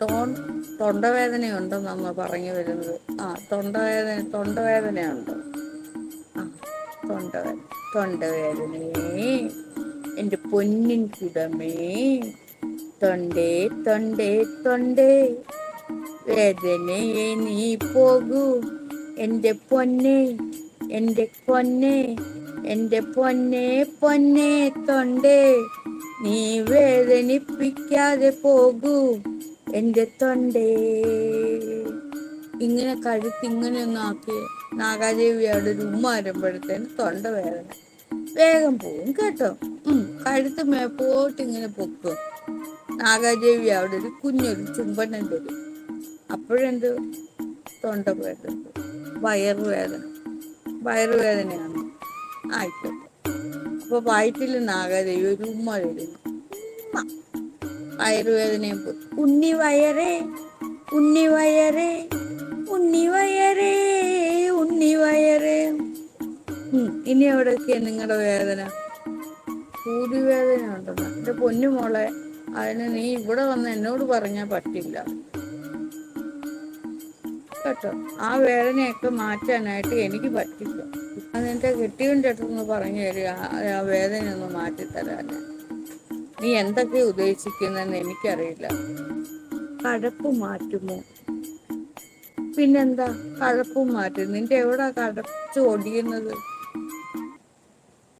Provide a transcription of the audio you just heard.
Tone തൊണ്ടവേദനയുണ്ടെന്നാണ് പറഞ്ഞു വരുന്നത്. ആ തൊണ്ടവേദന തൊണ്ടവേദനയുണ്ട്. ആ തൊണ്ടവേദന തൊണ്ടവേദനയേ എന്റെ പൊന്നിൻ കുടമേ തൊണ്ടേ തൊണ്ടേ തൊണ്ടേ വേദനയെ നീ പോകൂ. എന്റെ പൊന്നെ എന്റെ പൊന്നെ എന്റെ പൊന്നെ പൊന്നെ തൊണ്ടേ നീ വേദനിപ്പിക്കാതെ പോകൂ. എന്റെ തൊണ്ടേ. ഇങ്ങനെ കഴുത്ത് ഇങ്ങനെ ഒന്ന് ആക്കി നാഗാദേവി അവിടെ ഒരു ഉമ്മ വരുമ്പോഴത്തേന് തൊണ്ട വേദന. വേഗം പോവും കേട്ടോ. ഉം കഴുത്ത് മേപ്പോട്ട് ഇങ്ങനെ പൊക്കും. നാഗാദേവി അവിടെ ഒരു കുഞ്ഞൊരു ചുംബനം തരും. അപ്പോഴെന്ത്? തൊണ്ട വേദന. വയറുവേദന വയറുവേദനയാണ് ആയിക്കോട്ടെ. അപ്പൊ വയറ്റിൽ നാഗാദേവി ഒരു ഉമ്മ വരുന്നു. വയറുവേദനയും പോയി ഉണ്ണി വയറേ ഉണ്ണി വയറേ ഉണ്ണി വയറേ ഉണ്ണി വയറേ. ഇനി എവിടെയൊക്കെയാ നിങ്ങളുടെ വേദന? കൂലിവേദന ഉണ്ടെന്ന് എന്റെ പൊന്നുമോളെ അതിന് നീ ഇവിടെ വന്ന് എന്നോട് പറഞ്ഞാൽ പറ്റില്ല. കേട്ടോ? ആ വേദനയൊക്കെ മാറ്റാനായിട്ട് എനിക്ക് പറ്റില്ല. അതിന്റെ കെട്ടിയവന്റെ അടുത്തൊന്ന് പറഞ്ഞു തരിക. ആ- ഒന്ന് മാറ്റിത്തരാൻ. നീ എന്തൊക്കെ ഉദ്ദേശിക്കുന്നെന്ന് എനിക്കറിയില്ല. കഴപ്പ് മാറ്റുമോ പിന്നെന്താ? കഴപ്പും മാറ്റും. നിന്റെ എവിടാ കടച്ചു ഒടിയുന്നത്?